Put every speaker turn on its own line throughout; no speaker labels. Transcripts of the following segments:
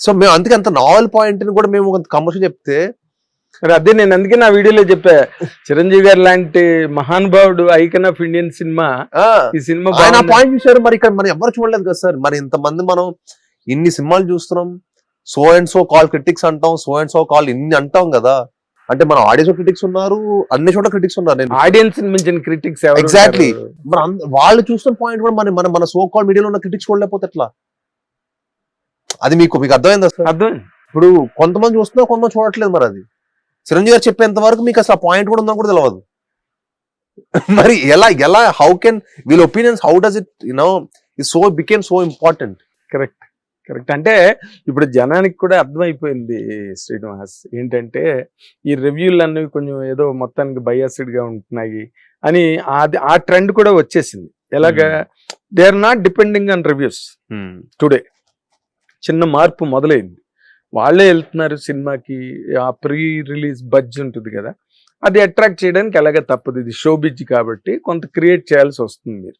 So మేము అందుకే అంత నావల్ పాయింట్ని కూడా మేము కమర్షియల్ చెప్తే
మరి అదే నేను అందుకే నా వీడియోలో చెప్పా. చిరంజీవి గారు లాంటి మహానుభావుడు ఐకన్ ఆఫ్ ఇండియన్ సినిమా. ఈ సినిమా
ఆయన. పాయింట్ చూసారు మరి ఇక్కడ మనం ఎవరు చూడలేదు కదా సార్. మరి ఇంతమంది మనం ఇన్ని సినిమాలు చూస్తున్నాం. So and so call critics అంటాం సో అండ్ సో కాల్ ఇన్ని అంటాం కదా. అంటే మన ఆడియన్స్ క్రిటిక్స్ ఉన్నారు అన్ని చోట్ల క్రిటిక్స్ ఉన్నారు. నేను
ఆడియన్స్ మించిన క్రిటిక్స్
Exactly. మన వాళ్ళు చూస్తున్న పాయింట్ కూడా మన మన మన సో కాల్ మీడియాలో ఉన్న క్రిటిక్స్ చూడలేకపోతే ఎట్లా? అది మీకు మీకు అర్థమైందా సార్?
అర్థం.
ఇప్పుడు కొంతమంది చూస్తున్నారు కొంతమంది చూడట్లేదు మరి అది. చిరంజీవి గారు చెప్పేంత వరకు మీకు అసలు ఆ పాయింట్ కూడా ఉందని కూడా తెలియదు మరి ఎలా ఎలా హౌ కెన్ వీళ్ళ opinions how does it you know so became so important
correct correct అంటే ఇప్పుడు జనానికి కూడా అర్థమైపోయింది శ్రీనివాస్ ఏంటంటే ఈ రివ్యూలు అన్నవి కొంచెం ఏదో మొత్తానికి బయాసిడ్గా ఉంటున్నాయి అని అది ఆ ట్రెండ్ కూడా వచ్చేసింది. ఎలాగా? They are not depending on reviews today చిన్న మార్పు మొదలైంది. వాళ్ళే వెళ్తున్నారు సినిమాకి ఆ ప్రీ రిలీజ్ బడ్జ్ ఉంటుంది కదా అది అట్రాక్ట్ చేయడానికి ఎలాగ తప్పదు. ఇది షో బిజ్ కాబట్టి కొంత క్రియేట్ చేయాల్సి వస్తుంది మీరు.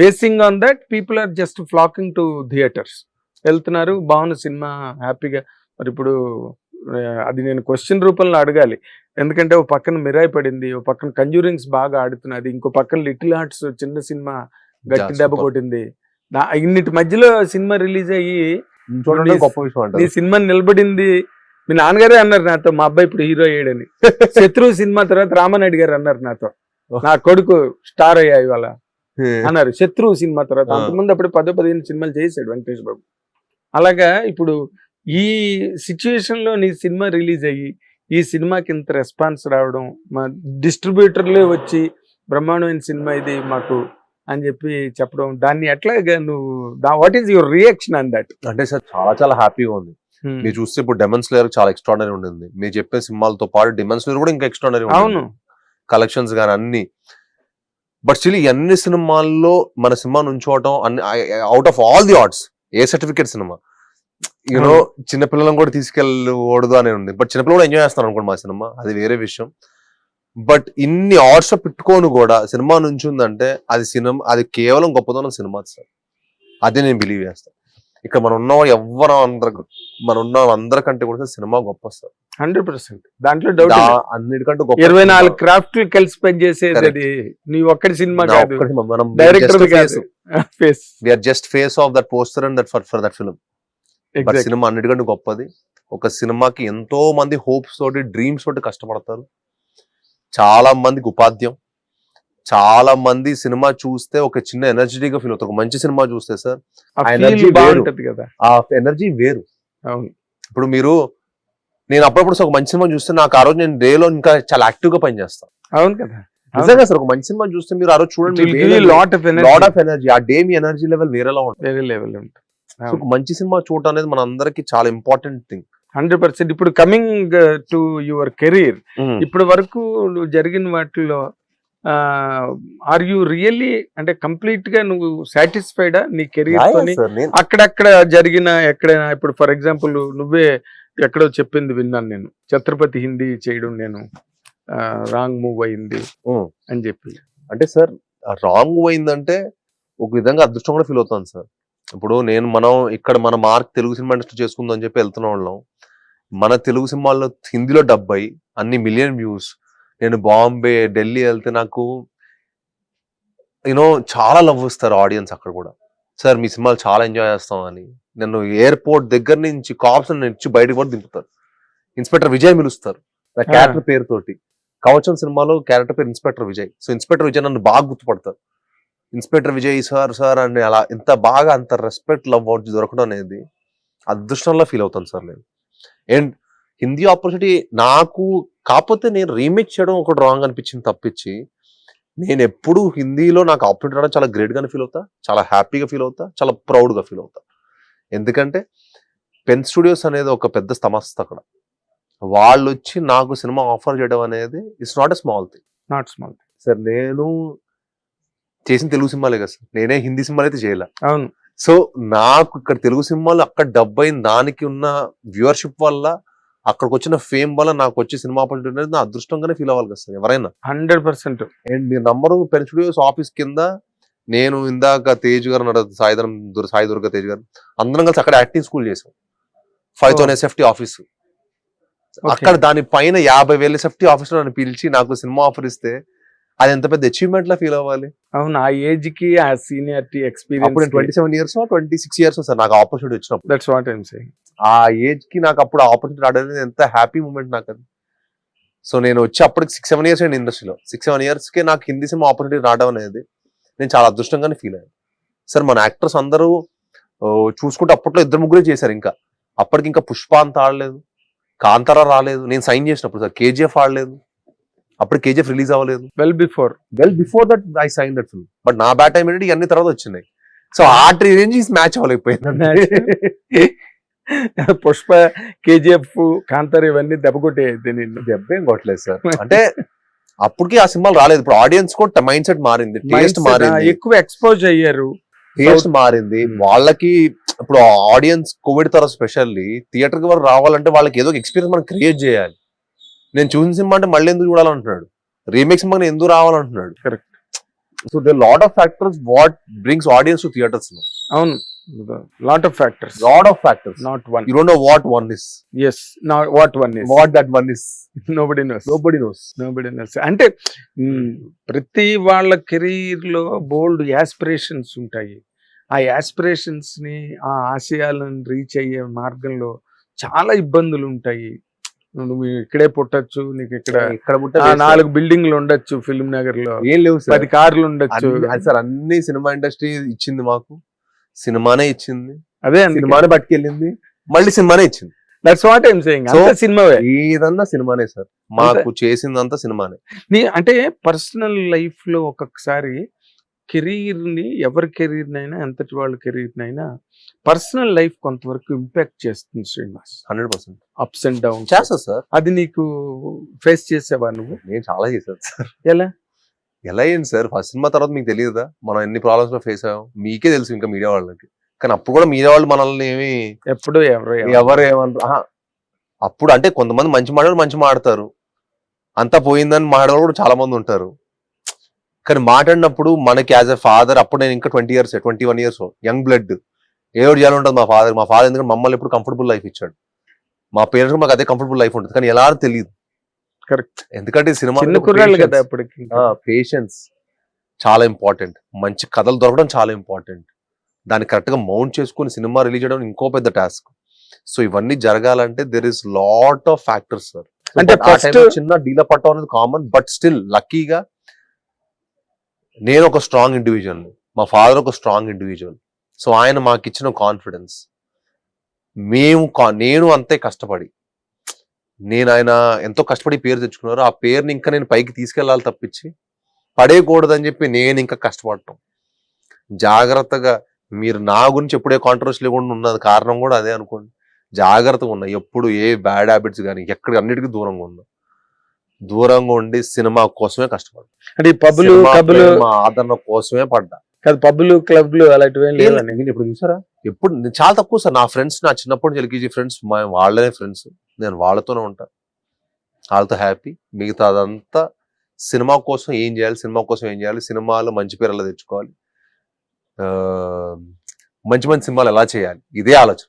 Basing on that people are just flocking to theatres. వెళ్తున్నారు బాగున్న సినిమా హ్యాపీగా. మరి ఇప్పుడు అది నేను క్వశ్చన్ రూపంలో అడగాలి. ఎందుకంటే ఓ పక్కన మిరాయి పడింది ఓ పక్కన కంజూరింగ్స్ బాగా ఆడుతున్నది ఇంకో పక్కన లిటిల్ హార్ట్స్ చిన్న సినిమా గట్టి దెబ్బ కొట్టింది. ఇన్నిటి మధ్యలో సినిమా రిలీజ్ అయ్యి
చూడండి గొప్ప విషయం
నీ
అంటారు
సినిమా నిలబడింది. మీ నాన్నగారే అన్నారు నాతో మా అబ్బాయి ఇప్పుడు హీరో అయ్యాడని. శత్రువు సినిమా తర్వాత రామనాయుడు గారు అన్నారు నాతో. నా కొడుకు స్టార్ అయ్యా ఇవాళ అన్నారు. శత్రువు సినిమా తర్వాత. అంతకుముందు అప్పుడు పదో పదిహేను సినిమాలు చేశాడు వెంకటేష్ బాబు. అలాగా ఇప్పుడు ఈ లో నీ సినిమా రిలీజ్ అయ్యి ఈ సినిమాకి ఇంత రెస్పాన్స్ రావడం మా డిస్ట్రిబ్యూటర్లే వచ్చి బ్రహ్మాండమైన సినిమా ఇది మాకు అని చెప్పి చెప్పడం దాన్ని ఎట్లాగా నువ్వు what is your reaction on that
అంటే సార్ చాలా చాలా హ్యాపీగా ఉంది. మీరు చూస్తే ఇప్పుడు డెమన్ స్లేయర్ చాలా ఎక్స్ట్రాడనరీ ఉండింది. మీరు చెప్పే సినిమాలతో పాటు డెమన్ స్లేయర్ కూడా ఇంకా ఎక్స్ట్రాడనరీ
అవును.
కలెక్షన్స్ కానీ అన్ని. బట్ స్టిల్ అన్ని సినిమాల్లో మన సినిమా నుంచోవటం అన్ని out of all the arts A certificate cinema? You know చిన్నపిల్లలను కూడా తీసుకెళ్ళకూడదు అని ఉంది. బట్ చిన్నపిల్లలు కూడా ఎంజాయ్ చేస్తాను అనుకోండి మా సినిమా. అది వేరే విషయం. బట్ ఇన్ని ఆర్ట్స్ పెట్టుకొని కూడా సినిమా నుంచి ఉందంటే అది సినిమా అది కేవలం గొప్పదనం సినిమా సార్. అదే నేను బిలీవ్ చేస్తాను ఇక్కడ మనం ఉన్న ఎవరు అందరు మన ఉన్న అందరికంటే కూడా సినిమా గొప్ప సార్.
Hundred percent. దాంట్లో డౌట్
అన్నిటికంటే గొప్ప
ఇరవై. నాలుగు క్రాఫ్ట్లు కలిసి పనిచేసేది
Correct.
అది. నీ ఒక్కడి సినిమా
ఒక్కటి మనం
director face
we are just face of that poster and that for for that film cinema అన్నిటికంటే గొప్పది. ఒక సినిమాకి ఎంతో మంది హోప్స్ తోటి డ్రీమ్స్ తోటి కష్టపడతారు. చాలా మందికి ఉపాధ్యం. చాలా మంది సినిమా చూస్తే ఒక చిన్న ఎనర్జెటిక్గా ఫీల్ అవుతారు. ఒక మంచి సినిమా చూస్తే సార్ ఆ energy వేరు.
బాగుంటది కదా.
ఆ ఎనర్జీ వేరు. ఇప్పుడు మీరు నేను అప్పుడప్పుడు ఒక మంచి సినిమా చూస్తే నాకు ఆ రోజు నేను డే లో ఇంకా చాలా యాక్టివ్గా పనిచేస్తాను
అవును కదా.
నిజంగా సార్ ఒక మంచి సినిమా చూస్తే మీరు ఆ రోజు చూడండి
లాట్ ఆఫ్
ఎనర్జీ ఆ డే మీ ఎనర్జీ లెవెల్ వేరేలా ఉంటుంది.
వేరే లెవెల్ ఉంటుంది.
మంచి సినిమా చూడటం అనేది మన అందరికి చాలా ఇంపార్టెంట్ థింగ్
హండ్రెడ్ పర్సెంట్. ఇప్పుడు కమింగ్ టు యువర్ కెరీర్ ఇప్పటి వరకు నువ్వు జరిగిన వాటిల్లో ఆర్ యు రియల్లీ అంటే కంప్లీట్గా నువ్వు సాటిస్ఫైడా నీ కెరీర్ అక్కడక్కడ జరిగిన ఎక్కడైనా ఇప్పుడు ఫర్ ఎగ్జాంపుల్ నువ్వే ఎక్కడో చెప్పింది విన్నాను నేను. ఛత్రపతి హిందీ చేయడం నేను రాంగ్ మూవ్ అయింది
Hmm.
అని చెప్పి.
అంటే సార్ రాంగ్ అయిందంటే ఒక విధంగా అదృష్టం కూడా ఫీల్ అవుతాను సార్. ఇప్పుడు నేను మనం ఇక్కడ మన మార్క్ తెలుగు సినిమా ఇండస్ట్రీ చేసుకుందాం అని చెప్పి వెళ్తున్న వాళ్ళం. మన తెలుగు సినిమాల్లో హిందీలో డబ్బై అన్ని మిలియన్ వ్యూస్ నేను బాంబే ఢిల్లీ వెళ్తే నాకు యూనో చాలా లవ్ ఇస్తారు ఆడియన్స్ అక్కడ కూడా. సార్ మీ సినిమాలు చాలా ఎంజాయ్ చేస్తాం అని. నన్ను ఎయిర్పోర్ట్ దగ్గర నుంచి కాప్స్ ఇచ్చి బయటకు కూడా దింపుతారు. ఇన్స్పెక్టర్ విజయ్ పిలుస్తారు. నా క్యారెక్టర్ పేరుతోటి. కవచం సినిమాలో క్యారెక్టర్ పేరు inspector Vijay. So inspector Vijay నన్ను బాగా గుర్తుపడతారు. ఇన్స్పెక్టర్ విజయ్ సార్ సార్ అని అలా ఇంత బాగా అంత రెస్పెక్ట్ లవ్ దొరకడం అనేది అదృష్టంలో ఫీల్ అవుతాను సార్ నేను. అండ్ హిందీ ఆపర్చునిటీ నాకు కాకపోతే నేను రీమేక్ చేయడం ఒకటి రాంగ్ అనిపించింది తప్పించి నేను ఎప్పుడు హిందీలో నాకు ఆపర్చునిటీ రావడం చాలా గ్రేట్ గానే ఫీల్ అవుతా చాలా హ్యాపీగా ఫీల్ అవుతా చాలా ప్రౌడ్గా ఫీల్ అవుతా. ఎందుకంటే పెన్ స్టూడియోస్ అనేది ఒక పెద్ద సంస్థ అక్కడ. వాళ్ళు వచ్చి నాకు సినిమా ఆఫర్ చేయడం అనేది it's not a small thing
not small
sir నేను చేసిన తెలుగు సినిమాలే కదా సార్. నేనే హిందీ సినిమాలు అయితే చేయలే.
అవును.
సో నాకు ఇక్కడ తెలుగు సినిమాలు అక్కడ డబ్బు అయిన దానికి ఉన్న వ్యూవర్షిప్ వల్ల అక్కడికి వచ్చిన ఫేమ్ వల్ల నాకు వచ్చే సినిమా ఆపర్చునిటీ నా అదృష్టంగానే ఫీల్ అవ్వాలి కదా సార్ ఎవరైనా.
Hundred percent.
అండ్ మీ నంబరు పెన్ స్టూడియోస్ ఆఫీస్ కింద నేను ఇందాక తేజ్ గారు సాయిధరం సాయి దుర్గ తేజ్ గారు అందరం కలిసి అక్కడ యాక్టింగ్ స్కూల్ చేసాం. Five thousand SFT office. అక్కడ దాని పైన యాభై వేల ఎస్ఎఫ్టీ ఆఫీస్ నన్ను పిలిచి నాకు సినిమా ఆఫర్ ఇస్తే అది ఎంత పెద్ద అచీవ్మెంట్ లా ఫీల్ అవ్వాలి?
అవును ఆ ఏజ్కి ఆ సీనియారిటీ
అప్పుడు
experience
twenty seven years twenty six years sir నాకు ఆపర్చునిటీ వచ్చినప్పుడు.
దట్స్ వాట్ ఐమ్ సేయింగ్
ఆ ఏజ్కి నాకు అప్పుడు ఆపర్చునిటీ రావడం ఎంత హ్యాపీ మూమెంట్ నాకు అది. సో నేను వచ్చి అప్పటికి సిక్స్ సెవెన్ ఇయర్స్ అండి ఇండస్ట్రీలో సిక్స్ సెవెన్ ఇయర్స్కి నాకు హిందీ సినిమా ఆపర్చునిటీ రావడం అనేది నేను చాలా అదృష్టంగానే ఫీల్ అయ్యాను. సార్ మన యాక్టర్స్ అందరూ చూసుకుంటే అప్పట్లో ఇద్దరు ముగ్గురే చేశారు ఇంకా. అప్పటికి ఇంకా పుష్ప అంత ఆడలేదు. కాంతారా రాలేదు. నేను సైన్ చేసినప్పుడు సార్ కేజీఎఫ్ ఆడలేదు. అప్పుడు కేజీఎఫ్ రిలీజ్ అవ్వలేదు.
Well before
well before that I sign that film but నా బ్యాట్ టైం ఏంటంటే ఇవన్నీ తర్వాత వచ్చినాయి. సో ఆ range match అవ్వలేకపోయింది.
Pushpa KGF Kantara ఇవన్నీ దెబ్బ కొట్టేది నిన్ను
దెబ్బేం కొట్టలేదు సార్. అంటే అప్పటికి ఆ సినిమాలు రాలేదు. ఇప్పుడు ఆడియన్స్ కూడా మైండ్ సెట్ మారింది. టేస్ట్ మారింది.
ఎక్కువ ఎక్స్పోజ్ అయ్యారు.
టేస్ట్ మారింది.
Hmm.
వాళ్ళకి ఇప్పుడు ఆడియన్స్ కోవిడ్ తర్వాత స్పెషల్లీ థియేటర్కి వరకు రావాలంటే వాళ్ళకి ఏదో ఎక్స్పీరియన్స్ మనం క్రియేట్ చేయాలి. నేను చూసిన సినిమా అంటే మళ్ళీ ఎందుకు చూడాలంటున్నాడు? రీమేక్ సినిమా ఎందుకు రావాలంటున్నాడు?
Correct.
So they lot of factors what brings audience to theatres
అవును. Lot of factors
lot of factors
not one
you don't know what one is
is what one is
what that one is
nobody knows
nobody knows
nobody knows అంటే ప్రతి వాళ్ళ కెరీర్లో బోల్డ్ aspirations ఉంటాయి. ఆ యాస్పిరేషన్స్ని ఆ ఆశయాలను reach అయ్యే మార్గంలో చాలా ఇబ్బందులు ఉంటాయి. నువ్వు ఇక్కడే పుట్టచ్చు నీకు ఇక్కడ
ఇక్కడ
నాలుగు బిల్డింగ్లు ఉండొచ్చు ఫిల్మ్ నగర్లో
ఏం లేవు సార్.
పది కార్లు ఉండొచ్చు.
సార్ అన్ని సినిమా ఇండస్ట్రీ ఇచ్చింది మాకు. సినిమానే ఇచ్చింది.
అదే
సినిమానే పట్టుకెళ్ళింది. మళ్ళీ సినిమానే ఇచ్చింది.
That's what I'm saying
So-
అంత సినిమావే.
ఏదన్నా సినిమానే సార్. మాకు చేసిందంతా సినిమానే.
నీ అంటే పర్సనల్ లైఫ్లో ఒక్కొక్కసారి కెరీర్ని ఎవరి కెరీర్ నైనా ఎంతటి వాళ్ళ కెరీర్ నైనా పర్సనల్ లైఫ్ కొంతవరకు ఇంపాక్ట్ చేస్తుంది Srinivas.
Hundred percent.
Ups and down
చేస్తా సార్.
అది నీకు ఫేస్ చేసావా నువ్వు?
నేను చాలా చేశాను సార్.
ఎలా?
ఎలా అయింది సార్? ఫస్ట్ సినిమా తర్వాత మీకు తెలియదా? మనం ఎన్ని ప్రాబ్లమ్స్లో ఫేస్ అయ్యాం? మీకే తెలుసు ఇంకా మీడియా వాళ్ళకి. కానీ అప్పుడు కూడా మీడియా వాళ్ళు మనల్ని ఏమి
ఎప్పుడు ఎవరు
ఎవరు? ఏమన్నారు ఆహా. అప్పుడు అంటే కొంతమంది మంచి మాట్లాడు మంచి మాడతారు అంతా పోయిందని మాట్లాడే కూడా చాలా మంది ఉంటారు. కానీ మాట్లాడినప్పుడు మనకి యాజ్ ఎ ఫాదర్ అప్పుడు నేను ఇంకా twenty years twenty one years young blood ఏదో చేయాలి ఉంటుంది మా ఫాదర్ మా ఫాదర్ ఎందుకంటే మమ్మల్ని ఎప్పుడు కంఫర్టబుల్ లైఫ్ ఇచ్చాడు. మా పేరెంట్స్ మాకు అదే కంఫర్టబుల్ లైఫ్ ఉంటుంది. కానీ ఎలా తెలియదు
కరెక్ట్
ఎందుకంటే సినిమా పేషెన్స్ చాలా ఇంపార్టెంట్ మంచి కథలు దొరకడం చాలా ఇంపార్టెంట్ దాన్ని కరెక్ట్గా మౌంట్ చేసుకుని సినిమా రిలీజ్ చేయడం ఇంకో పెద్ద టాస్క్ సో ఇవన్నీ జరగాలంటే there is lot of factors sir
అంటే
చిన్న డీల పట్టడం అనేది కామన్ బట్ స్టిల్ లక్కీగా నేను ఒక స్ట్రాంగ్ ఇండివిజువల్ మా ఫాదర్ ఒక స్ట్రాంగ్ ఇండివిజువల్ సో ఆయన మాకు ఇచ్చిన కాన్ఫిడెన్స్ మేము కా- నేను అంతే కష్టపడి నేను ఆయన ఎంతో కష్టపడి పేరు తెచ్చుకున్నారు ఆ పేరుని ఇంకా నేను పైకి తీసుకెళ్ళాలి తప్పించి పడేయకూడదని చెప్పి నేను ఇంకా కష్టపడటం. జాగ్రత్తగా మీరు నా గురించి ఎప్పుడే కాంట్రవర్సీ లేకుండా ఉన్నది కారణం కూడా అదే అనుకోండి. జాగ్రత్తగా ఉన్నా ఎప్పుడు ఏ బ్యాడ్ హ్యాబిట్స్ కానీ ఎక్కడ అన్నిటికీ దూరంగా ఉన్నా. దూరంగా ఉండి సినిమా కోసమే కష్టపడ్డా
అంటే ఈ పబ్బులు
ఆదరణ కోసమే పడ్డా.
కాదు పబ్బులు క్లబ్లు అలాంటివి
నేను ఇప్పుడు చూసారా? ఎప్పుడు నేను చాలా తక్కువ సార్ నా ఫ్రెండ్స్ నా చిన్నప్పటి నుంచి ఎల్కేజీ ఫ్రెండ్స్ వాళ్ళనే ఫ్రెండ్స్. నేను వాళ్ళతోనే ఉంటా. వాళ్ళతో హ్యాపీ. మిగతా అదంతా సినిమా కోసం ఏం చేయాలి సినిమా కోసం ఏం చేయాలి సినిమాలో మంచి పేరు ఎలా తెచ్చుకోవాలి ఆ, మంచి మంచి సినిమాలు ఎలా చేయాలి ఇదే ఆలోచన.